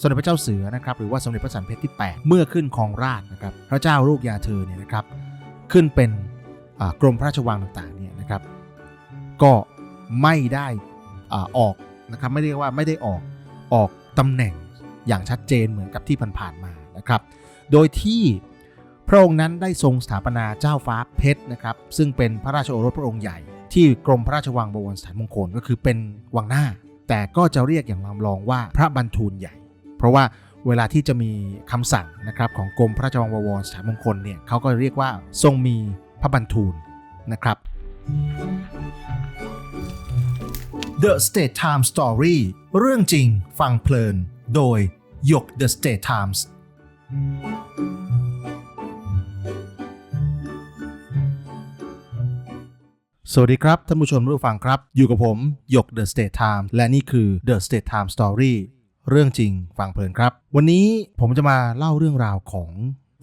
สมเด็จพระเจ้าเสือนะครับหรือว่าสมเด็จพระสันเพชรที่ 8 เมื่อขึ้นครองราชนะครับพระเจ้าลูกยาเธอเนี่ยนะครับขึ้นเป็นกรมพระราชวังต่างๆเนี่ยนะครับก็ไม่ได้อออกนะครับไม่เรียกว่าไม่ได้ออกออกตำแหน่งอย่างชัดเจนเหมือนกับที่ผ่านๆมานะครับ โดยที่พระองค์นั้นได้ทรงสถาปนาเจ้าฟ้าเพชรนะครับ ซึ่งเป็นพระราชโอรสพระองค์ใหญ่ ที่กรมพระราชวังบวรสถานมงคลก็คือเป็นวังหน้า แต่ก็จะเรียกอย่างลำลองว่าพระบรรทูลใหญ่ เพราะว่าเวลาที่จะมีคำสั่งนะครับของกรมพระราชวังวรสถานมงคลเนี่ยเขาก็เรียกว่าทรงมีพระบรรทูลนะครับ The State Times Story เรื่องจริงฟังเพลิน โดยหยก The State Times สวัสดีครับท่านผู้ชมผู้ฟังครับ อยู่กับผมหยก The State Times และนี่คือ The State Times Story เรื่องจริงฟังเพลินครับ วันนี้ผมจะมาเล่าเรื่องราวของ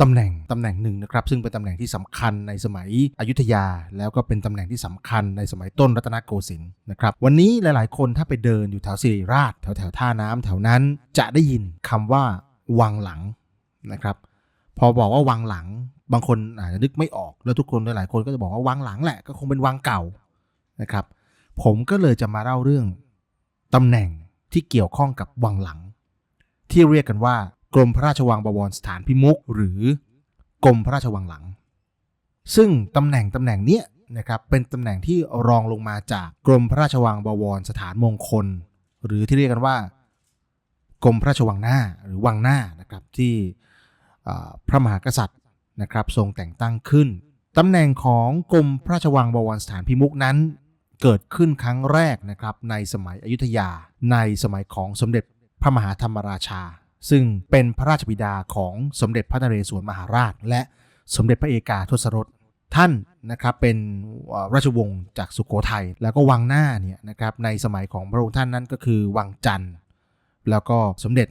ตำแหน่งตำแหน่งหนึ่งนะครับ ซึ่งเป็นตำแหน่งที่สำคัญในสมัยอยุธยา แล้วก็เป็นตำแหน่งที่สำคัญในสมัยต้นรัตนโกสินทร์นะครับ วันนี้หลายๆ คนถ้าไปเดินอยู่แถวสิริราช แถวแถวท่าน้ำแถวนั้นจะได้ยินคำว่าวังหลังนะครับ พอบอกว่าวังหลัง บางคนอาจจะนึกไม่ออกแล้วทุกคนหลายๆคนก็จะบอกว่าวังหลังแหละก็คงเป็นวังเก่านะครับ ผมก็เลยจะมาเล่าเรื่องตำแหน่ง ที่เกี่ยวข้องกับวังหลัง ที่เรียกกันว่ากรมพระราชวังบวรสถานพิมุกหรือกรมพระราชวังหลัง ซึ่งตำแหน่งตำแหน่งเนี้ยนะครับเป็นตำแหน่งที่รองลงมาจากกรมพระราชวังบวรสถานมงคล หรือที่เรียกกันว่ากรมพระราชวังหน้าหรือวังหน้านะครับที่พระมหากษัตริย์นะครับทรงแต่งตั้งขึ้นตำแหน่งของกรมพระราชวังบวรสถานพิมุกนั้น เกิดขึ้นครั้งแรกนะครับในสมัยอยุธยา ในสมัยของสมเด็จพระมหาธรรมราชา ซึ่งเป็นพระราชบิดาของสมเด็จพระนเรศวรมหาราช และสมเด็จพระเอกาทศรสท่านนะครับเป็นราชวงศ์จากสุโขทัยแล้วก็วังหน้าเนี่ยนะครับในสมัยของพระองค์ท่านนั้นก็คือวังจันทร์แล้วก็สมเด็จ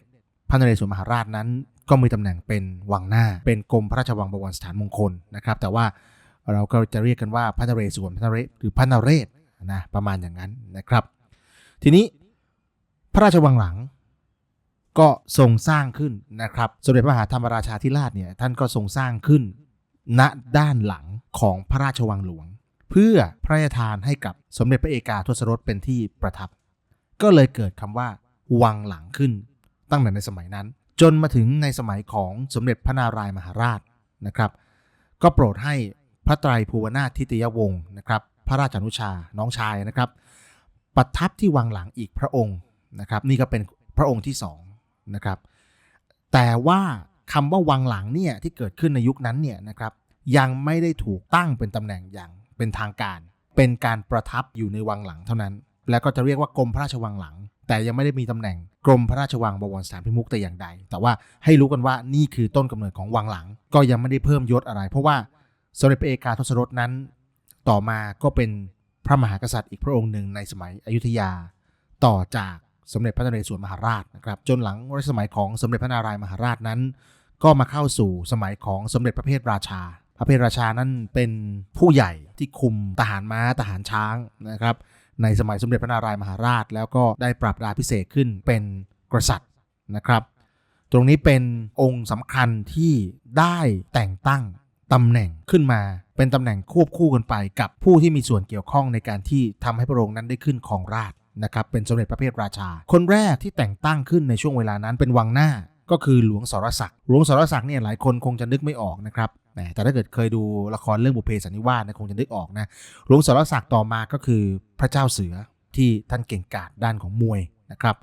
พระนเรศวรมหาราชนั้น ก็มีตำแหน่งเป็นวังหน้า เป็นกรมพระราชวังบวรสถานมงคลนะครับ แต่ว่าเราก็จะเรียกกันว่าพระนเรศวรพระนเรศหรือพระนเรศ นะประมาณอย่างนั้นนะครับ ทีนี้พระราชวังหลังก็ทรงสร้างขึ้นนะครับ สมเด็จพระมหาธรรมราชาธิราชเนี่ยท่านก็ทรงสร้างขึ้น ณด้านหลังของพระราชวังหลวง เพื่อพระราชทานให้กับสมเด็จพระเอกาทศรสเป็นที่ประทับ ก็เลยเกิดคำว่า วังหลังขึ้น ตั้งแต่ในสมัยนั้น จนมาถึงในสมัยของสมเด็จพระนารายมหาราชนะครับ ก็โปรดให้พระไตรภูวนาถทิตยวงศ์นะครับ พระราชานุชาน้องชายนะครับ ประทับที่วังหลังอีกพระองค์นะครับ นี่ก็เป็นพระองค์ที่สองนะครับ แต่ว่าคำว่าวังหลังเนี่ยที่เกิดขึ้นในยุคนั้นเนี่ยนะครับ ยังไม่ได้ถูกตั้งเป็นตำแหน่งอย่างเป็นทางการ เป็นการประทับอยู่ในวังหลังเท่านั้น แล้วก็จะเรียกว่ากรมพระราชวังหลัง แต่ยังไม่ได้มีตำแหน่งกรมพระราชวังบวรสถานพิมุกแต่อย่างใด แต่ว่าให้รู้กันว่านี่คือต้นกำเนิดของวังหลัง ก็ยังไม่ได้เพิ่มยศอะไร เพราะว่าสมเด็จพระเอกาทศรสนั้น ต่อมาก็เป็นพระมหากษัตริย์อีกพระองค์หนึ่งในสมัยอยุธยา ต่อจากสมเด็จพระนเรศวรมหาราชนะครับจนหลังรัชสมัยของสมเด็จพระนารายมหาราชนั้น ก็มาเข้าสู่สมัยของสมเด็จพระเพทราชา พระเพทราชานั้นเป็นผู้ใหญ่ที่คุมทหารม้าทหารช้างนะครับในสมัยสมเด็จพระนารายมหาราช แล้วก็ได้ปรับดาพิเศษขึ้นเป็นกษัตริย์นะครับ ตรงนี้เป็นองค์สำคัญที่ได้แต่งตั้งตำแหน่งขึ้นมา เป็นตำแหน่งควบคู่กันไปกับผู้ที่มีส่วนเกี่ยวข้องในการที่ทำให้พระองค์นั้นได้ขึ้นครองราชนะครับเป็นสมเด็จพระเพทราชา คนแรกที่แต่งตั้งขึ้นในช่วงเวลานั้นเป็นวังหน้าก็คือหลวงสรศักดิ์หลวงสรศักดิ์เนี่ยหลายคนคงจะนึกไม่ออกนะครับแหมแต่ถ้าเกิดเคยดูละครเรื่องบุพเพสันนิวาสนะคงจะนึกออกนะหลวงสรศักดิ์ต่อมาก็คือพระเจ้าเสือที่ท่านเก่งกาจด้านของมวยนะครับ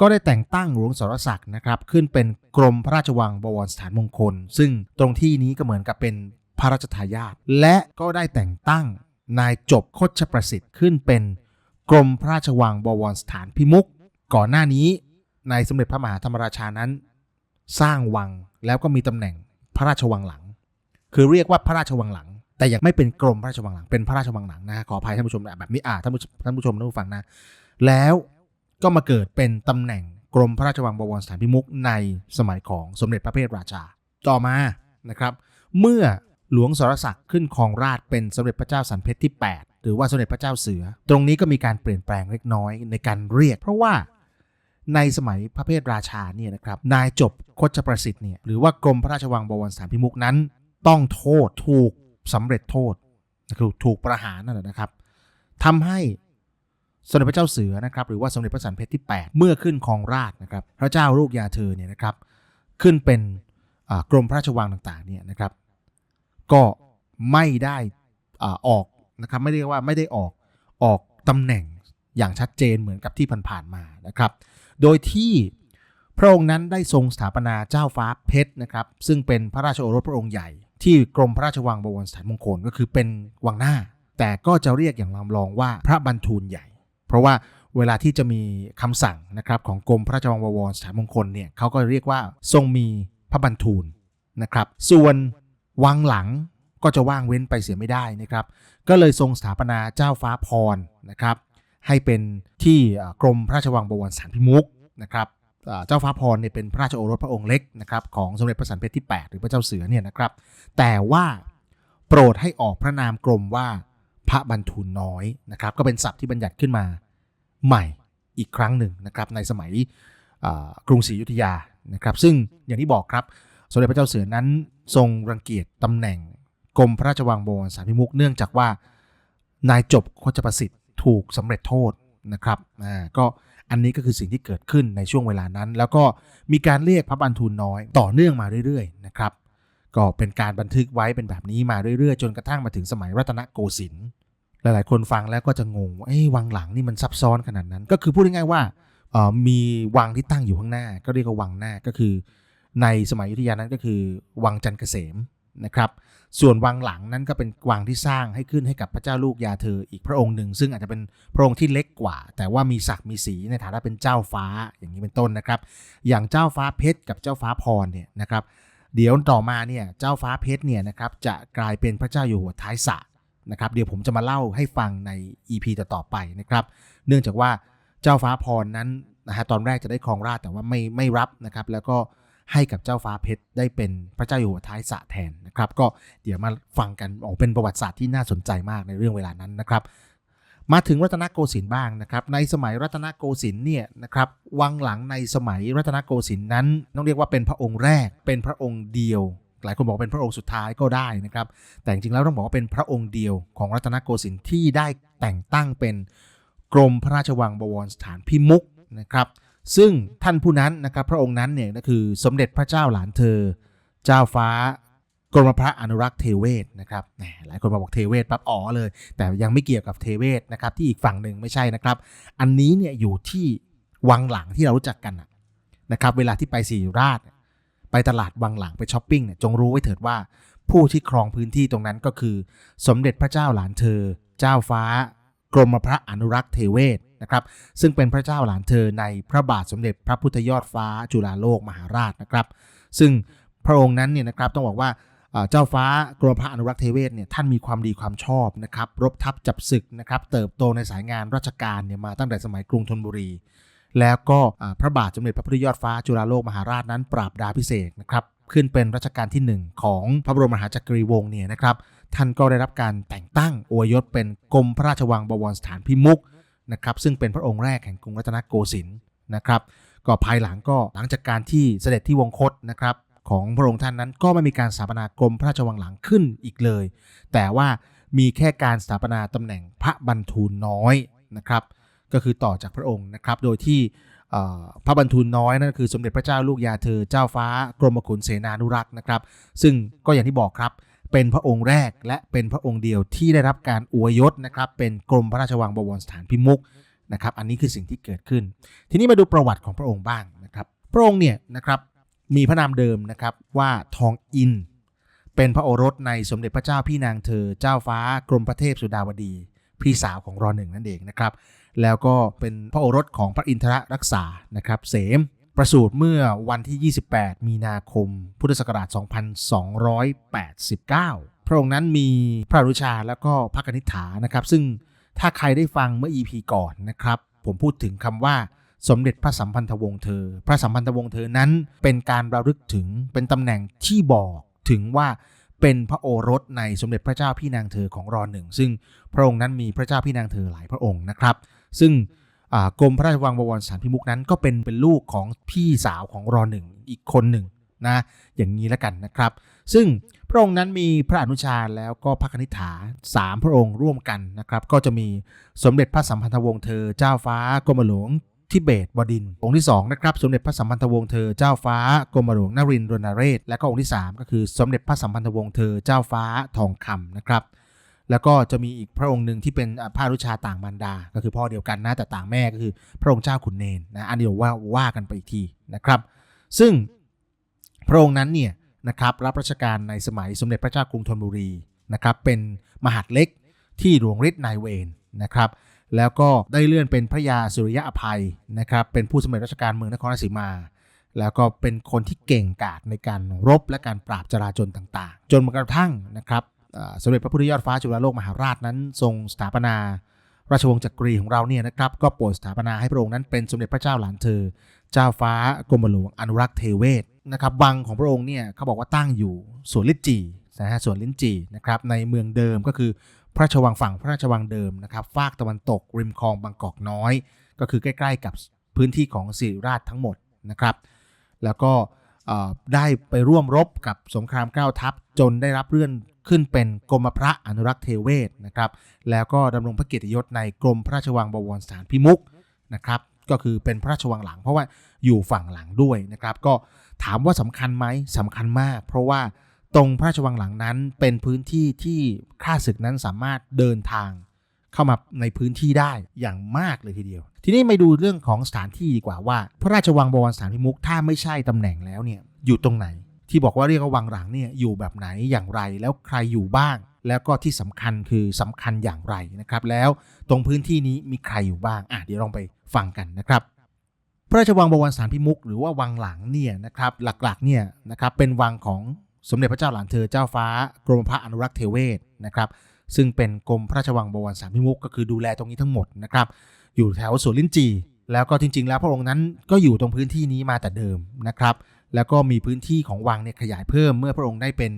ก็ได้แต่งตั้งหลวงสรศักดิ์นะครับขึ้นเป็นกรมพระราชวังบวรสถานมงคล ซึ่งตรงที่นี้ก็เหมือนกับเป็น พระราชทายาทและก็ได้แต่งตั้งนายจบคชประสิทธิ์ขึ้นเป็นกรมพระราชวังบวรสถานพิมุก ก่อนหน้านี้ในสมเด็จพระมหาธรรมราชานั้น สร้างวังแล้วก็มีตำแหน่งพระราชวังหลัง คือเรียกว่าพระราชวังหลัง แต่ยังไม่เป็นกรมพระราชวังหลัง เป็นพระราชวังหลังนะขออภัยท่านผู้ชมแบบนี้อ่าท่านผู้ท่านผู้ชมท่านผู้ฟังนะ แล้วก็มาเกิดเป็นตำแหน่งกรมพระราชวังบวรสถานพิมุกในสมัยของสมเด็จพระเพทราชา ต่อมานะครับ เมื่อ หลวงสรศักดิ์ขึ้นครองราชเป็นสมเด็จพระเจ้าสันเพชรที่ 8 หรือว่าสมเด็จพระเจ้าเสือ ตรงนี้ก็มีการเปลี่ยนแปลงเล็กน้อยในการเรียก เพราะว่าในสมัยพระเพทราชาเนี่ยนะครับนายจบโคชประสิทธิ์เนี่ยหรือว่ากรมพระราชวังบวรสานพิมุกนั้น ต้องโทษถูกสำเร็จโทษคือถูกประหารนั่นแหละนะครับทำให้สมเด็จพระเจ้าเสือนะครับหรือว่าสมเด็จพระสันเพชรที่ 8 เมื่อขึ้นครองราชนะครับ พระเจ้าลูกยาเธอเนี่ยนะครับขึ้นเป็นกรมพระราชวังต่างๆเนี่ยนะครับ ก็ไม่ได้ออกนะครับไม่เรียกว่าไม่ได้ออกออกตำแหน่งอย่างชัดเจนเหมือนกับที่ผ่านๆมานะครับ โดยที่พระองค์นั้นได้ทรงสถาปนาเจ้าฟ้าเพชรนะครับ ซึ่งเป็นพระราชโอรสพระองค์ใหญ่ ที่กรมพระราชวังบวรสถานมงคลก็คือเป็นวังหน้า แต่ก็จะเรียกอย่างลำลองว่าพระบรรทูลใหญ่ เพราะว่าเวลาที่จะมีคำสั่งนะครับของกรมพระราชวังบวรสถานมงคลเนี่ยเขาก็เรียกว่าทรงมีพระบรรทูลนะครับ ส่วน วังหลังก็จะว่างเว้นไปเสียไม่ได้นะครับ ก็เลยทรงสถาปนาเจ้าฟ้าพรนะครับ ให้เป็นที่กรมพระราชวังบวรสถานพิมุกนะครับเจ้าฟ้าพรเนี่ยเป็นพระราชโอรสพระองค์เล็กนะครับของสมเด็จพระสันเพชรที่ 8 หรือพระเจ้าเสือเนี่ยนะครับ แต่ว่าโปรดให้ออกพระนามกรมว่าพระบรรทูลน้อยนะครับ ก็เป็นศัพท์ที่บัญญัติขึ้นมาใหม่อีกครั้งหนึ่งนะครับ ในสมัยกรุงศรีอยุธยานะครับ ซึ่งอย่างที่บอกครับสมเด็จพระเจ้าเสือนั้น ทรงรังเกียจตำแหน่งกรมพระราชวังบวรสถานพิมุกเนื่องจากว่านายจบโคชประสิทธิ์ถูกสำเร็จโทษนะครับอ่าก็อันนี้ก็คือสิ่งที่เกิดขึ้นในช่วงเวลานั้น แล้วก็มีการเรียกพระบรรทูลน้อยต่อเนื่องมาเรื่อยๆนะครับก็เป็นการบันทึกไว้เป็นแบบนี้มาเรื่อยๆ จนกระทั่งมาถึงสมัยรัตนโกสินทร์หลายๆคนฟังแล้วก็จะงงว่าเอ้วังหลังนี่มันซับซ้อนขนาดนั้น ก็คือพูดง่ายๆว่าเอ่อมีวังที่ตั้งอยู่ข้างหน้า ก็เรียกว่าวังหน้าก็คือ ในสมัยยุทธยานั้นก็คือวังจันทร์เกษมนะครับส่วนวังหลังนั้นก็เป็นวังที่สร้างให้ขึ้นให้กับพระเจ้าลูกยาเธออีกพระองค์หนึ่ง ซึ่งอาจจะเป็นพระองค์ที่เล็กกว่า แต่ว่ามีศักดิ์มีสีในฐานะเป็นเจ้าฟ้าอย่างนี้เป็นต้นนะครับ อย่างเจ้าฟ้าเพชรกับเจ้าฟ้าพรเนี่ยนะครับ เดี๋ยวต่อมาเนี่ยเจ้าฟ้าเพชรเนี่ยนะครับจะกลายเป็นพระเจ้าอยู่หัวท้ายสระนะครับเดี๋ยวผมจะมาเล่าให้ฟังใน EP ต่อๆไปนะครับ เนื่องจากว่าเจ้าฟ้าพรนั้นนะฮะตอนแรกจะได้ครองราชแต่ว่าไม่ไม่รับนะครับแล้วก็ ให้กับเจ้าฟ้าเพชรได้เป็นพระเจ้าอยู่หัวท้ายสระแทนนะครับ ก็เดี๋ยวมาฟังกันโอ้เป็นประวัติศาสตร์ที่น่าสนใจมากในเรื่องเวลานั้นนะครับ มาถึงรัตนโกสินทร์บ้างนะครับ ในสมัยรัตนโกสินทร์เนี่ยนะครับวังหลังในสมัยรัตนโกสินทร์นั้นต้องเรียกว่าเป็นพระองค์แรกเป็นพระองค์เดียวหลายคนบอกเป็นพระองค์สุดท้ายก็ได้นะครับ แต่จริงๆแล้วต้องบอกว่าเป็นพระองค์เดียวของรัตนโกสินทร์ที่ได้แต่งตั้งเป็นกรมพระราชวังบวรสถานพิมุกนะครับ ซึ่งท่านผู้นั้นนะครับพระองค์นั้นเนี่ยก็คือสมเด็จพระเจ้าหลานเธอ เจ้าฟ้ากรมพระอนุรักษ์เทเวศนะครับหลายคนมาบอกเทเวศปั๊บอ๋อเลย แต่ยังไม่เกี่ยวกับเทเวศนะครับที่อีกฝั่งหนึ่งไม่ใช่นะครับ อันนี้เนี่ยอยู่ที่วังหลังที่เรารู้จักกันนะนะครับเวลาที่ไปสีราช ไปตลาดวังหลังไปช้อปปิ้งเนี่ยจงรู้ไว้เถิดว่าผู้ที่ครองพื้นที่ตรงนั้นก็คือ สมเด็จพระเจ้าหลานเธอ เจ้าฟ้า กรมพระอนุรักษ์เทเวศนะครับซึ่งเป็นพระเจ้าหลานเธอในพระบาทสมเด็จพระพุทธยอดฟ้าจุฬาโลกมหาราชนะครับ ซึ่งพระองค์นั้นเนี่ยนะครับต้องบอกว่าเจ้าฟ้ากรมพระอนุรักษ์เทเวศเนี่ยท่านมีความดีความชอบนะครับรบทัพจับศึกนะครับเติบโตในสายงานราชการเนี่ยมาตั้งแต่สมัยกรุงธนบุรี แล้วก็พระบาทสมเด็จพระพุทธยอดฟ้าจุฬาโลกมหาราชนั้นปราบดาพิเศษนะครับ ขึ้นเป็นรัชกาลที่ 1 ของพระบรมมหาจักรีวงศ์เนี่ยนะครับท่านก็ได้รับการแต่งตั้งอวยยศเป็นกรมพระราชวังบวรสถานพิมุกนะครับซึ่งเป็นพระองค์แรกแห่งกรุงรัตนโกสินทร์นะครับก็ภายหลังก็หลังจากการที่เสด็จที่วงคตนะครับของพระองค์ท่านนั้นก็ไม่มีการสถาปนากรมพระราชวังหลังขึ้นอีกเลย แต่ว่ามีแค่การสถาปนาตำแหน่งพระบรรทูลน้อยนะครับก็คือต่อจากพระองค์นะครับโดยที่ พระบรรทูลน้อยนั่นคือสมเด็จพระเจ้าลูกยาเธอเจ้าฟ้ากรมขุนเสนานุรักษ์นะครับ ซึ่งก็อย่างที่บอกครับเป็นพระองค์แรกและเป็นพระองค์เดียวที่ได้รับการอวยยศนะครับเป็นกรมพระราชวังบวรสถานพิมุกนะครับอันนี้คือสิ่งที่เกิดขึ้น ทีนี้มาดูประวัติของพระองค์บ้างนะครับ พระองค์เนี่ยนะครับมีพระนามเดิมนะครับว่าทองอิน เป็นพระโอรสในสมเด็จพระเจ้าพี่นางเธอเจ้าฟ้ากรมพระเทพสุดาวดี พี่สาวของรอหนึ่งนั่นเองนะครับ แล้วก็เป็นพระโอรสของพระอินทรรักษานะครับเสมประสูติเมื่อวันที่ 28 มีนาคม พุทธศักราช 2289 พระองค์นั้นมีพระอนุชาแล้วก็พระกนิษฐานะครับ ซึ่งถ้าใครได้ฟังเมื่อ EP ก่อนนะครับ ผมพูดถึงคำว่าสมเด็จพระสัมพันธวงศ์เธอ พระสัมพันธวงศ์เธอนั้นเป็นการระลึกถึงเป็นตำแหน่งที่บอกถึงว่าเป็นพระโอรสในสมเด็จพระเจ้าพี่นางเธอของรอหนึ่งซึ่งพระองค์นั้นมีพระเจ้าพี่นางเธอหลายพระองค์นะครับ ซึ่งกรมพระราชวังบวรสารพิมุกนั้นก็เป็นเป็นลูกของพี่สาวของรอหนึ่งอีกคนหนึ่งนะอย่างนี้แล้วกันนะครับ ซึ่งพระองค์นั้นมีพระอนุชาแล้วก็พระคณิษฐาสามพระองค์ร่วมกันนะครับ ก็จะมีสมเด็จพระสัมพันธวงศ์เธอเจ้าฟ้ากรมหลวงทิเบตบดิน องค์ที่สองนะครับสมเด็จพระสัมพันธวงศ์เธอเจ้าฟ้ากรมหลวงนรินทร์รณเรศ และก็องค์ที่สามก็คือสมเด็จพระสัมพันธวงศ์เธอเจ้าฟ้าทองคำนะครับ แล้วก็จะมีอีกพระองค์หนึ่งที่เป็นอ่าพระอนุชาต่างมารดา ก็คือพ่อเดียวกันนะแต่ต่างแม่ก็คือพระองค์เจ้าขุนเนนนะอันเดียวว่าว่ากันไปอีกทีนะครับ ซึ่งพระองค์นั้นเนี่ยนะครับรับราชการในสมัยสมเด็จพระเจ้ากรุงธนบุรีนะครับเป็นมหาดเล็กที่หลวงฤทธิ์นายเวรนะครับแล้วก็ได้เลื่อนเป็นพระยาสุริยะอภัยนะครับเป็นผู้สำเร็จราชการเมืองนครราชสีมา แล้วก็เป็นคนที่เก่งกาจในการรบและการปราบจราจนต่างๆ จนกระทั่งนะครับ สมเด็จพระพุทธยอดฟ้าจุฬาโลกมหาราชนั้น ทรงสถาปนาราชวงศ์จักรีของเราเนี่ยนะครับก็โปรดสถาปนาให้พระองค์นั้นเป็นสมเด็จพระเจ้าหลานเธอ เจ้าฟ้ากรมหลวงอนุรักษ์เทเวศนะครับวังของพระองค์เนี่ยเขาบอกว่าตั้งอยู่สวนลิ้นจีนะฮะสวนลิ้นจีนะครับในเมืองเดิมก็คือพระราชวังฝั่งพระราชวังเดิมนะครับฝากตะวันตกริมคลองบางกอกน้อย ก็คือใกล้ๆ กับพื้นที่ของสิริราชทั้งหมดนะครับ แล้วก็ได้ไปร่วมรบกับสงครามเก้าทัพจนได้รับเลื่อน ขึ้นเป็นกรมพระอนุรักษ์เทเวศนะครับ แล้วก็ดำรงพระเกียรติยศในกรมพระราชวังบวรสถานพิมุกนะครับ ก็คือเป็นพระราชวังหลัง เพราะว่าอยู่ฝั่งหลังด้วยนะครับ ก็ถามว่าสำคัญไหมสำคัญมาก เพราะว่าตรงพระราชวังหลังนั้นเป็นพื้นที่ที่ข้าศึกนั้นสามารถเดินทางเข้ามาในพื้นที่ได้อย่างมากเลยทีเดียว ทีนี้มาดูเรื่องของสถานที่ดีกว่าว่า พระราชวังบวรสถานพิมุกถ้าไม่ใช่ตำแหน่งแล้วเนี่ยอยู่ตรงไหน ที่บอกว่าเรียกว่าวังหลังเนี่ยอยู่แบบไหนอย่างไร แล้วใครอยู่บ้าง แล้วก็ที่สำคัญคือสำคัญอย่างไรนะครับ แล้วตรงพื้นที่นี้มีใครอยู่บ้างอะเดี๋ยวลองไปฟังกันนะครับพระราชวังบวรสานพิมุกหรือว่าวังหลังเนี่ยนะครับหลักๆเนี่ยนะครับเป็นวังของสมเด็จพระเจ้าหลานเธอเจ้าฟ้ากรมพระอนุรักษ์เทเวศนะครับซึ่งเป็นกรมพระราชวังบวรสารพิมุกก็คือดูแลตรงนี้ทั้งหมดนะครับอยู่แถวสวนลิ้นจี่แล้วก็จริงๆ แล้วพระองค์นั้นก็อยู่ตรงพื้นที่นี้มาแต่เดิมนะครับ แล้วก็มีพื้นที่ของวังเนี่ยขยายเพิ่มเมื่อพระองค์ได้เป็น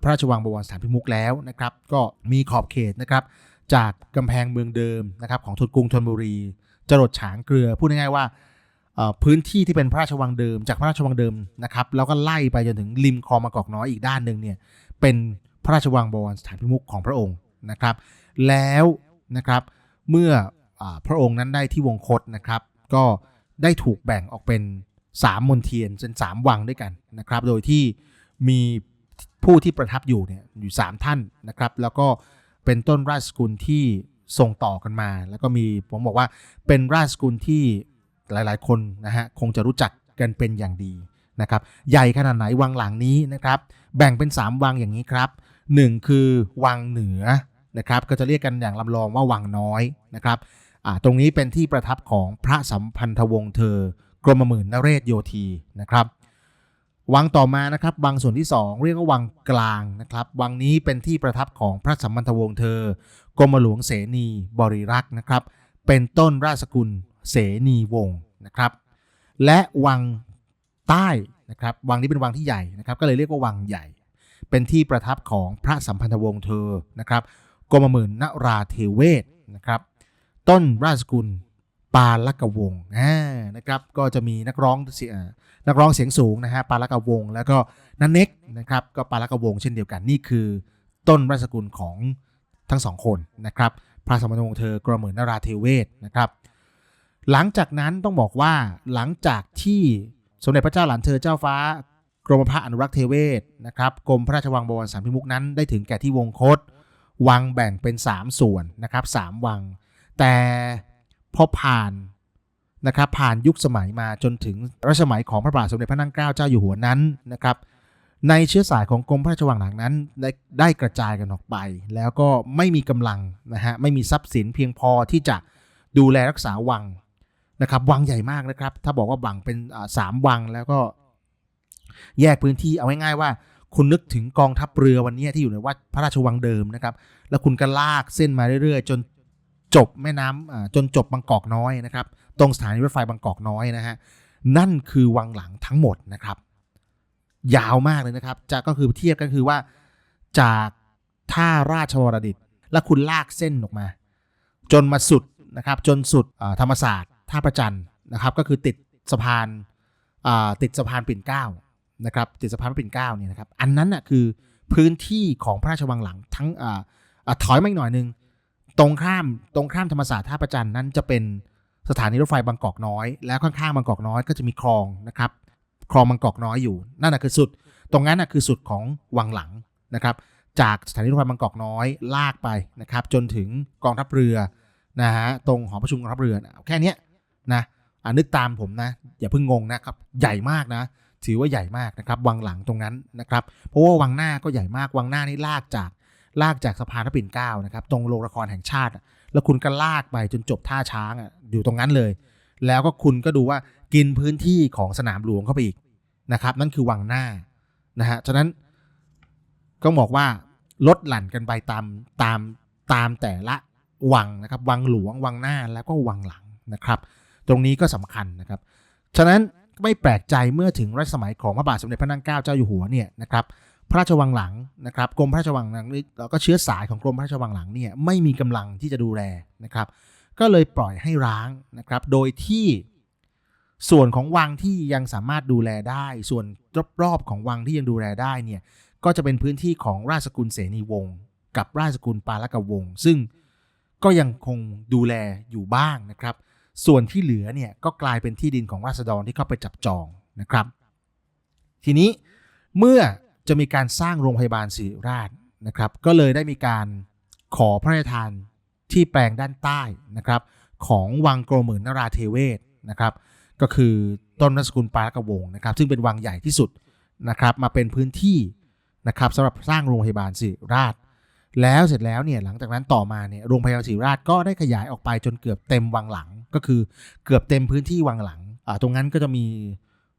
พระราชวังบวรสถารพิมุกแล้วนะครับ ก็มีขอบเขตนะครับ จากกำแพงเมืองเดิมนะครับของทุนกรุงธนบุรีจรดฉางเกลือพูดง่ายๆว่าพื้นที่ที่เป็นพระราชวังเดิม จากพระราชวังเดิมนะครับแล้วก็ไล่ไปจนถึงริมคลองมากอกน้อยอีกด้านหนึ่งเนี่ยเป็นพระราชวังบวรสถานพิมุกของพระองค์นะครับ แล้วนะครับเมื่ออพระองค์นั้นได้ที่วงคตนะครับ ก็ได้ถูกแบ่งออกเป็น 3มณฑียนเป็น3วังด้วยกันนะครับ โดยที่มีผู้ที่ประทับอยู่เนี่ยอยู่ 3 ท่านนะครับ แล้วก็เป็นต้นราชสกุลที่ส่งต่อกันมา แล้วก็มีผมบอกว่าเป็นราชสกุลที่หลายๆ คนนะฮะคงจะรู้จักกันเป็นอย่างดีนะครับใหญ่ขนาดไหนวังหลังนี้นะครับ แบ่งเป็น 3 วังอย่างนี้ครับหนึ่งคือวังเหนือนะครับก็จะเรียกกันอย่างลำลองว่าวังน้อยนะครับตรงนี้เป็นที่ประทับของพระสัมพันธวงศ์เธอ กรมหมื่นนเรศโยธีนะครับ วังต่อมานะครับวังส่วนที่ 2 เรียกว่าวังกลางนะครับ วังนี้เป็นที่ประทับของพระสัมพันธวงศ์เธอ กรมหลวงเสนีบริรักษ์นะครับ เป็นต้นราชสกุลเสนีวงศ์นะครับ และวังใต้นะครับ วังนี้เป็นวังที่ใหญ่นะครับ ก็เลยเรียกว่าวังใหญ่ เป็นที่ประทับของพระสัมพันธวงศ์เธอนะครับ กรมหมื่นนราเทเวศนะครับ ต้นราชสกุล ปาลกวงอ่านะครับก็จะมีนักร้องเสียนักร้องเสียงสูงนะฮะปาลกวง แล้วก็นันเน็กนะครับก็ปาลกวงเช่นเดียวกันนี่คือต้นราชกุลของทั้งสองคนนะครับพระสมพันธวงศ์เธอกรมหมื่นนราเทเวศนะครับ หลังจากนั้นต้องบอกว่าหลังจากที่สมเด็จพระเจ้าหลานเธอเจ้าฟ้ากรมพระอนุรักษ์เทเวศนะครับกรมพระราชวังบวรสารพิมุกนั้นได้ถึงแก่ที่วงคต วังแบ่งเป็น 3 ส่วนนะครับ3วัง แต่ พอผ่านนะครับผ่านยุคสมัยมาจนถึงรัชสมัยของพระบาทสมเด็จพระนั่งเกล้าเจ้าอยู่หัวนั้นนะครับ ในเชื้อสายของกรมพระราชวังหลังนั้นได้ได้กระจายกันออกไป แล้วก็ไม่มีกำลังนะฮะไม่มีทรัพย์สินเพียงพอที่จะดูแลรักษาวังนะครับวังใหญ่มากนะครับ ถ้าบอกว่าวังเป็นสามวังแล้วก็แยกพื้นที่เอาง่ายๆว่า คุณนึกถึงกองทัพเรือวันนี้ที่อยู่ในวัดพระราชวังเดิมนะครับ แล้วคุณก็ลากเส้นมาเรื่อยๆ จน จบแม่น้ำจนจบบางกอกน้อยนะครับ ตรงสถานีรถไฟบางกอกน้อยนะฮะนั่นคือวังหลังทั้งหมดนะครับ ยาวมากเลยนะครับจะก็คือเทียบกันคือว่าจากท่าราชวรดิตแล้วคุณลากเส้นออกมา จนมาสุดนะครับ จนสุดธรรมศาสตร์ท่าประจันนะครับ ก็คือติดสะพานติดสะพานปิ่นเกล้านะครับ ติดสะพานปิ่นเกล้าเนี่ยนะครับ อันนั้นน่ะคือพื้นที่ของพระราชวังหลังทั้งอ่าอ่าถอยมาอีกหน่อยนึง ตรงข้ามตรงข้ามธรรมศาสตร์ท่าประจันนั้นจะเป็นสถานีรถไฟบางกอกน้อย แล้วข้างๆบางกอกน้อยก็จะมีคลองนะครับคลองบางกอกน้อยอยู่นั่นนะคือสุด ตรงนั้นนะคือสุดของวังหลังนะครับ จากสถานีรถไฟบางกอกน้อยลากไปนะครับ จนถึงกองทัพเรือนะฮะตรงหอประชุมกองทัพเรือนะแค่นี้นะอนึกตามผมนะ อย่าเพิ่งงงนะครับ ใหญ่มากนะ ถือว่าใหญ่มากนะครับ วังหลังตรงนั้นนะครับ เพราะว่าวังหน้าก็ใหญ่มาก วังหน้านี่ลากจาก ลากจากสะพานพระปิ่นเกล้านะครับตรงโรงละครแห่งชาติ แล้วคุณก็ลากไปจนจบท่าช้างออยู่ตรงนั้นเลย แล้วก็คุณก็ดูว่ากินพื้นที่ของสนามหลวงเข้าไปอีกนะครับ นั่นคือวังหน้านะฮะฉะนั้นก็บอกว่าลดหลั่นกันไปตามตามตามแต่ละวังนะครับวังหลวงวังหน้าแล้วก็วังหลังนะครับ ตรงนี้ก็สำคัญนะครับ ฉะนั้นไม่แปลกใจเมื่อถึงรัชสมัยของพระบาทสมเด็จพระนั่งเกล้าเจ้าอยู่หัวเนี่ยนะครับ พระราชวังหลังนะครับกรมพระราชวังหลังนี่แล้วก็เชื้อสายของกรมพระราชวังหลังเนี่ยไม่มีกำลังที่จะดูแลนะครับ ก็เลยปล่อยให้ร้างนะครับ โดยที่ส่วนของวังที่ยังสามารถดูแลได้ ส่วนรอบๆของวังที่ยังดูแลได้เนี่ยก็จะเป็นพื้นที่ของราชสกุลเสนีวงศ์กับราชสกุลปาลกวงศ์ซึ่งก็ยังคงดูแลอยู่บ้างนะครับ ส่วนที่เหลือเนี่ยก็กลายเป็นที่ดินของราษฎรที่เข้าไปจับจองนะครับ ทีนี้เมื่อ จะมีการสร้างโรงพยาบาลศิริราชนะครับ ก็เลยได้มีการขอพระราชทานที่แปลงด้านใต้นะครับ ของวังโกรหมื่นนราเทเวศนะครับ ก็คือต้นรัชกุลปาลกวงนะครับ ซึ่งเป็นวังใหญ่ที่สุดนะครับ มาเป็นพื้นที่นะครับสำหรับสร้างโรงพยาบาลศิริราช แล้วเสร็จแล้วเนี่ยหลังจากนั้นต่อมาเนี่ยโรงพยาบาลศิริราชก็ได้ขยายออกไปจนเกือบเต็มวังหลัง ก็คือเกือบเต็มพื้นที่วังหลังตรงนั้นก็จะมี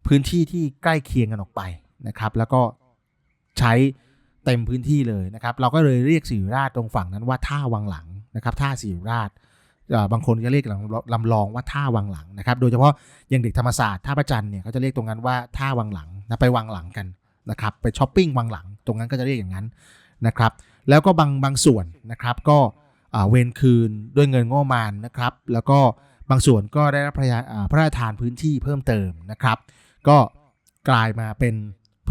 พื้นที่ที่ใกล้เคียงกันออกไปนะครับ แล้วก็ ใช้เต็มพื้นที่เลยนะครับ เราก็เลยเรียกศิริราชตรงฝั่งนั้นว่าท่าวังหลังนะครับ ท่าศิริราชบางคนก็เรียกลำลำลองว่าท่าวังหลังนะครับ โดยเฉพาะอย่างเด็กธรรมศาสตร์ท่าประจันเนี่ยเขาจะเรียกตรงนั้นว่าท่าวังหลังนะไปวังหลังกันนะครับไปช้อปปิ้งวังหลังตรงนั้นก็จะเรียกอย่างนั้นนะครับ แล้วก็บางบางส่วนนะครับก็เวนคืนด้วยเงินงบมาณนะครับ แล้วก็บางส่วนก็ได้รับพระราชทานพื้นที่เพิ่มเติมนะครับ ก็กลายมาเป็น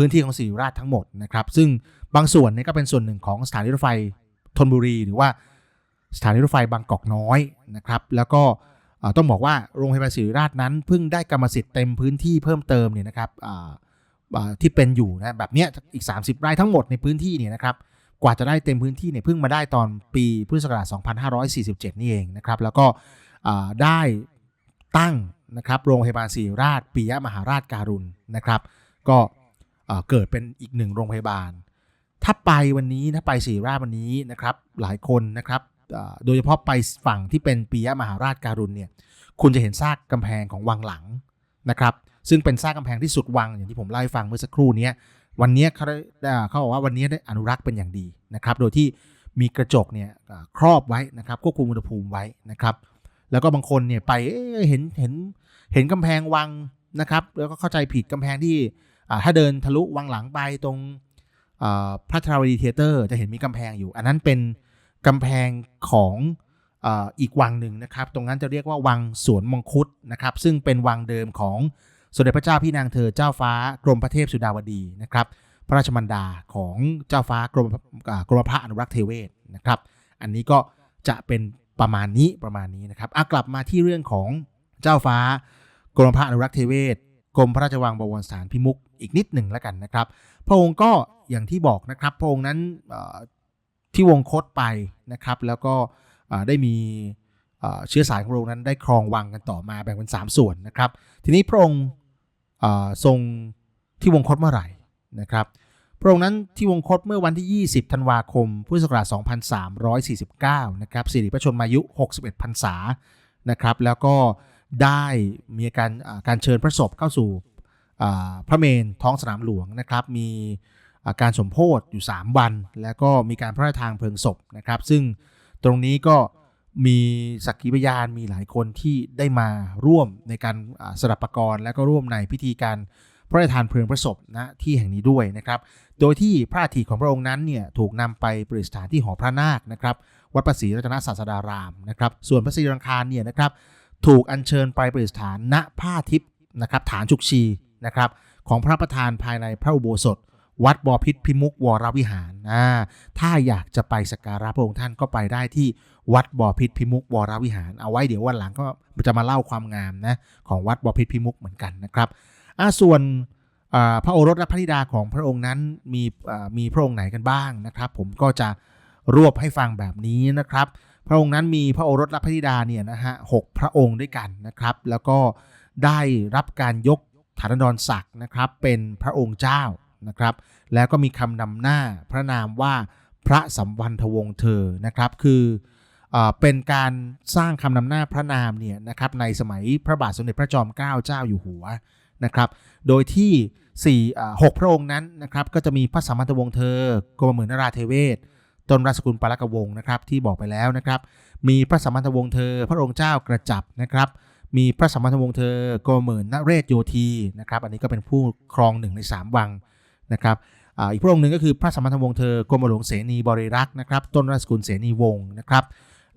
พื้นที่ของศรีราชทั้งหมดนะครับ ซึ่งบางส่วนนี่ก็เป็นส่วนหนึ่งของสถานีรถไฟธนบุรี หรือว่าสถานีรถไฟบางกอกน้อยนะครับ แล้วก็ต้องบอกว่าโรงพยาบาลศรีราชนั้นเพิ่งได้กรรมสิทธิ์เต็มพื้นที่เพิ่มเติมเนี่ยนะครับที่เป็นอยู่นะแบบเนี้ยอีก 30 ไร่ทั้งหมดในพื้นที่เนี่ยนะครับกว่าจะได้เต็มพื้นที่เนี่ยเพิ่งมาได้ตอนปีพุทธศักราช 2547 นี่เองนะครับ แล้วก็ได้ตั้งนะครับโรงพยาบาลศรีราชปิยมหาราชการุณนะครับ ก็ เกิดเป็นอีกหนึ่งโรงพยาบาล ถ้าไปวันนี้ถ้าไปศรีราชวันนี้นะครับหลายคนนะครับโดยเฉพาะไปฝั่งที่เป็นปิยมหาราชการุณเนี่ยคุณจะเห็นซากกำแพงของวังหลังนะครับซึ่งเป็นซากกำแพงที่สุดวังอย่างที่ผมเล่าให้ฟังเมื่อสักครู่นี้วันนี้เขาได้เขาบอกว่าวันนี้ได้อนุรักษ์เป็นอย่างดีนะครับโดยที่มีกระจกเนี่ยครอบไว้นะครับควบคุมอุณหภูมิไว้นะครับ แล้วก็บางคนเนี่ยไปเห็นเห็นเห็นกำแพงวังนะครับ แล้วก็เข้าใจผิดกำแพงที่ ถ้าเดินทะลุวังหลังไปตรงพระธราวดีเทเตอร์จะเห็นมีกำแพงอยู่ อันนั้นเป็นกำแพงของอ,อีกวังหนึ่งนะครับ ตรงนั้นจะเรียกว่าวังสวนมงคุดนะครับ ซึ่งเป็นวังเดิมของสมเด็จพระเจ้าพี่นางเธอเจ้าฟ้ากรมพระเทพสุดาวดีนะครับ พระราชมันดาของเจ้าฟ้ากรมกรมพระอนุรักษ์เทเวศนะครับ อันนี้ก็จะเป็นประมาณนี้ประมาณนี้นะครับอะกลับมาที่เรื่องของเจ้าฟ้ากรมพระอนุรักษ์เทเวศกรมพระราชวังบวรสถานพิมุก อีกนิดหนึ่งแล้วกันนะครับ พระองค์ก็อย่างที่บอกนะครับพระองค์นั้นที่วงคตไปนะครับ แล้วก็ได้มีเชื้อสายของพระองค์นั้นได้ครองวังกันต่อมาแบ่งเป็นสามส่วนนะครับ ทีนี้พระองค์ทรงที่วงคตเมื่อไหร่นะครับ พระองค์นั้นที่วงคตเมื่อวันที่ 20 ธันวาคม พุทธศักราช 2349 นะครับสิริพระชนมายุ 61 พรรษานะครับ แล้วก็ได้มีการการเชิญพระศพเข้าสู่ พระเมนท้องสนามหลวงนะครับ มีการสมโพธิอยู่ 3 วัน แล้วก็มีการพระราชทานเพลิงศพนะครับ ซึ่งตรงนี้ก็มีสักขีพยานมีหลายคนที่ได้มาร่วมในการสดับประกรณ์และก็ร่วมในพิธีการพระราชทานเพลิงพระศพณที่แห่งนี้ด้วยนะครับ โดยที่พระอาทิตย์ของพระองค์นั้นเนี่ยถูกนำไปประดิษฐานที่หอพระนาคนะครับ วัดประศรีรัตนศาสดารามนะครับ ส่วนพระศรีรังคารเนี่ยนะครับ ถูกอัญเชิญไปประดิษฐานณผ้าทิพย์นะครับ ฐานจุกชี นะครับของพระประธานภายในพระอุโบสถ วัดบอพิษพิมุกวรวิหารอ่าถ้าอยากจะไปสักการะพระองค์ท่านก็ไปได้ที่วัดบอพิษพิมุกวรวิหาร เอาไว้เดี๋ยววันหลังก็จะมาเล่าความงามนะของวัดบอพิษพิมุกเหมือนกันนะครับอ่าส่วนพระโอรสและพระธิดาของพระองค์นั้นมีมีพระองค์ไหนกันบ้างนะครับ ผมก็จะรวบให้ฟังแบบนี้นะครับ พระองค์นั้นมีพระโอรสและพระธิดาเนี่ยนะฮะหกพระองค์ด้วยกันนะครับ แล้วก็ได้รับการยก ฐานดรศักดิ์นะครับเป็นพระองค์เจ้านะครับ แล้วก็มีคำนำหน้าพระนามว่าพระสัมวันทวงศ์เธอนะครับคือเอเป็นการสร้างคำนำหน้าพระนามเนี่ยนะครับในสมัยพระบาทสมเด็จพระจอมเกล้าเจ้าอยู่หัวนะครับ โดยที่สี่หกพระองค์นั้นนะครับก็จะมีพระสัมพันธวงศ์เธอกรมหมื่นนราเทเวศต้นราชสกุลปาลกวงศ์นะครับที่บอกไปแล้วนะครับ มีพระสัมพันธวงศ์เธอพระองค์เจ้ากระจับนะครับ มีพระสัมพันธวงศ์เธอกรมหมื่นนเรศโยธีนะครับอันนี้ก็เป็นผู้ครองหนึ่งในสามวังนะครับอ,อีกพระองค์หนึ่งก็คือพระสัมพันธวงศ์เธอกรมหลวงเสนีบริรักษ์นะครับต้นราชสกุลเสนีวงศ์นะครับ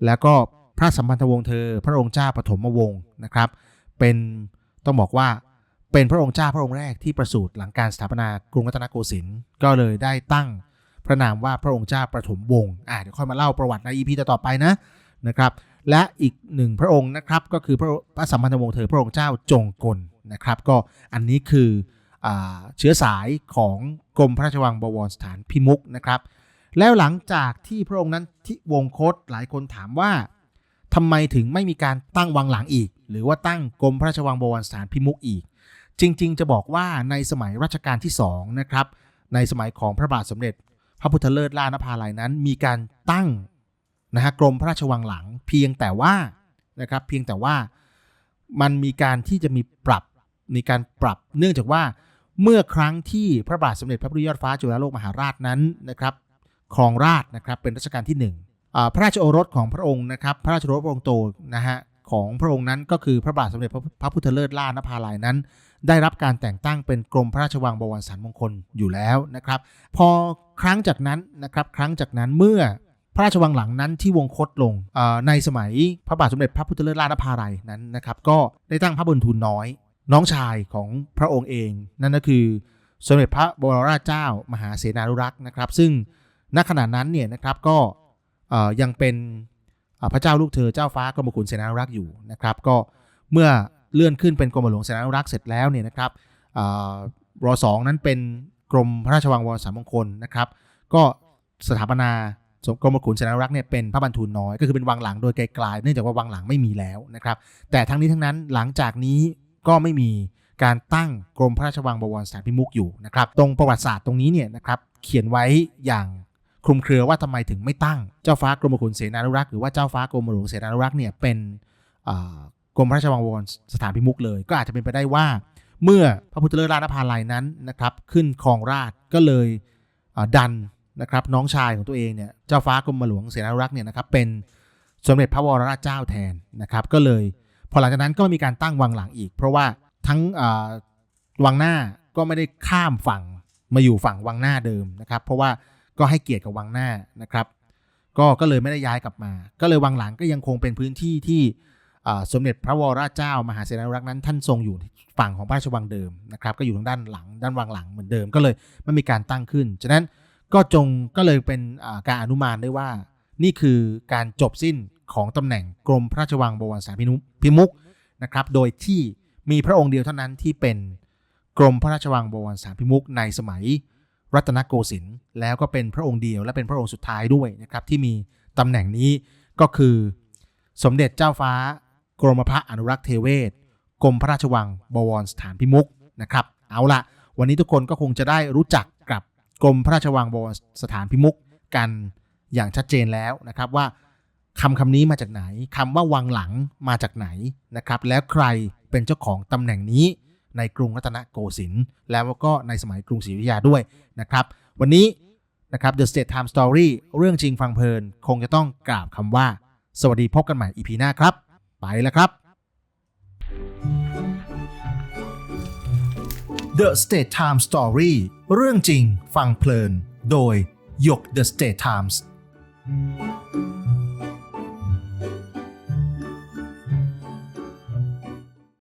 แล้วก็พระสัมพันธวงศ์เธอพระองค์เจ้าปฐมวงศ์นะครับ เป็นต้องบอกว่าเป็นพระองค์เจ้าพระองค์แรกที่ประสูติหลังการสถาปนากรุงรัตนโกสินทร์ก็เลยได้ตั้งพระนามว่าพระองค์เจ้าประถมวงศ์อ่าเดี๋ยวค่อยมาเล่าประวัติใน EP ต่อไปนะนะครับ และอีกหนึ่งพระองค์นะครับก็คือพระพระสัมพันธวงศ์เธอพระองค์เจ้าจงกลนะครับ ก็อันนี้คืออเชื้อสายของกรมพระราชวังบวรสถานพิมุกนะครับ แล้วหลังจากที่พระองค์นั้นที่วงคตหลายคนถามว่าทำไมถึงไม่มีการตั้งวังหลังอีก หรือว่าตั้งกรมพระราชวังบวรสถานพิมุกอีก จริง ๆ จะบอกว่าในสมัยรัชกาลที่สองนะครับในสมัยของพระบาทสมเด็จ พระพุทธเลิศล่านภาลัยนั้น มีการตั้ง นะฮะกรมพระราชวังหลังเพียงแต่ว่านะครับเพียงแต่ว่ามันมีการที่จะมีปรับมีการปรับเนื่องจากว่าเมื่อครั้งที่พระบาทสมเด็จพระพุทธยอดฟ้าจุฬาโลกมหาราชนั้นนะครับครองราชนะครับเป็นรัชกาลที่หนึ่งพระราชโอรสของพระองค์นะครับ พระราชโอรสพระองค์โตนะฮะของพระองค์นั้นก็คือพระบาทสมเด็จพระพระพุทธเลิศล่านภาลัยนั้น ได้รับการแต่งตั้งเป็นกรมพระราชวังบวรสารมงคลอยู่แล้วนะครับ พอครั้งจากนั้นนะครับครั้งจากนั้นเมื่อ พระราชวังหลังนั้นที่วงคตลงในสมัยพระบาทสมเด็จพระพุทธเลิศล่านภาลัยนั้นนะครับก็ได้ตั้งพระบุญทูลน้อย น้องชายของพระองค์เอง นั่นก็คือสมเด็จพระบรมราชเจ้ามหาเสนานุรักษ์นะครับ ซึ่งณขณะนั้นเนี่ยนะครับก็ยังเป็นพระเจ้าลูกเธอเจ้าฟ้ากรมกุลเสนานุรักษ์อยู่นะครับก็เมื่อเลื่อนขึ้นเป็นกรมหลวงเสนานุรักษ์เสร็จแล้วเนี่ยนะครับอ่ารสองนั้นเป็นกรมพระราชวังวรสารมงคลนะครับ ก็สถาปนา กรมขุนเสนารักษ์เนี่ยเป็นพระบรรทูลน้อย ก็คือเป็นวังหลังโดยไกลๆเนื่องจากว่าวังหลังไม่มีแล้วนะครับแต่ทั้งนี้ทั้งนั้นหลังจากนี้ก็ไม่มีการตั้งกรมพระราชวังบวรสถานพิมุกอยู่นะครับตรงประวัติศาสตร์ตรงนี้เนี่ยนะครับเขียนไว้อย่างคลุมเครือว่าทำไมถึงไม่ตั้งเจ้าฟ้ากรมขุนเสนานุรักษ์หรือว่าเจ้าฟ้ากรมหลวงเสนานุรักษ์เนี่ยเป็นกรมพระราชวังบวรสถานพิมุกเลย ก็อาจจะเป็นไปได้ว่าเมื่อพระพุทธเลิศราชนภาลัยนั้นนะครับขึ้นครองราชก็เลยดัน นะครับน้องชายของตัวเองเนี่ยเจ้าฟ้ากรมหลวงเสนารักษ์เนี่ยนะครับเป็นสมเด็จพระวรราชเจ้าแทนนะครับก็เลยพอหลังจากนั้นก็มีการตั้งวังหลังอีก เพราะว่าทั้งอ่าวังหน้าก็ไม่ได้ข้ามฝั่งมาอยู่ฝั่งวังหน้าเดิมนะครับ เพราะว่าก็ให้เกียรติกับวังหน้านะครับ ก็ก็เลยไม่ได้ย้ายกลับมา ก็เลยวังหลังก็ยังคงเป็นพื้นที่ที่สมเด็จพระวรราชเจ้ามหาเสนารักษ์นั้น ท่านทรงอยู่ฝั่งของพระราชวังเดิมนะครับ ก็อยู่ทางด้านหลังด้านวังหลังเหมือนเดิมก็เลยไม่มีการตั้งขึ้นฉะนั้น ก็จงก็เลยเป็นการอนุมานได้ว่า นี่คือการจบสิ้นของตำแหน่งกรมพระราชวังบวรสารพินุพิมุกนะครับ โดยที่มีพระองค์เดียวเท่านั้นที่เป็นกรมพระราชวังบวรสารพิมุกในสมัยรัตนโกสินทร์แล้วก็เป็นพระองค์เดียวและเป็นพระองค์สุดท้ายด้วยนะครับที่มีตำแหน่งนี้ก็คือ สมเด็จเจ้าฟ้ากรมพระอนุรักษ์เทเวศกรมพระราชวังบวรสถานพิมุกนะครับ เอาละวันนี้ทุกคนก็คงจะได้รู้จักกับ กรมพระราชวังบวรสถานพิมุกกันอย่างชัดเจนแล้วนะครับว่าคำคำนี้มาจากไหนคำว่าวังหลังมาจากไหนนะครับ แล้วใครเป็นเจ้าของตำแหน่งนี้ในกรุงรัตนโกสินทร์แล้วก็ในสมัยกรุงศรีอยุธยาด้วยนะครับ วันนี้นะครับ The State Time Story เรื่องจริงฟังเพลิน คงจะต้องกราบคำว่า สวัสดีพบกันใหม่ EP หน้าครับ ไปแล้วครับ The State Time Story เรื่องจริงฟังเพลิน โดยหยก The State Times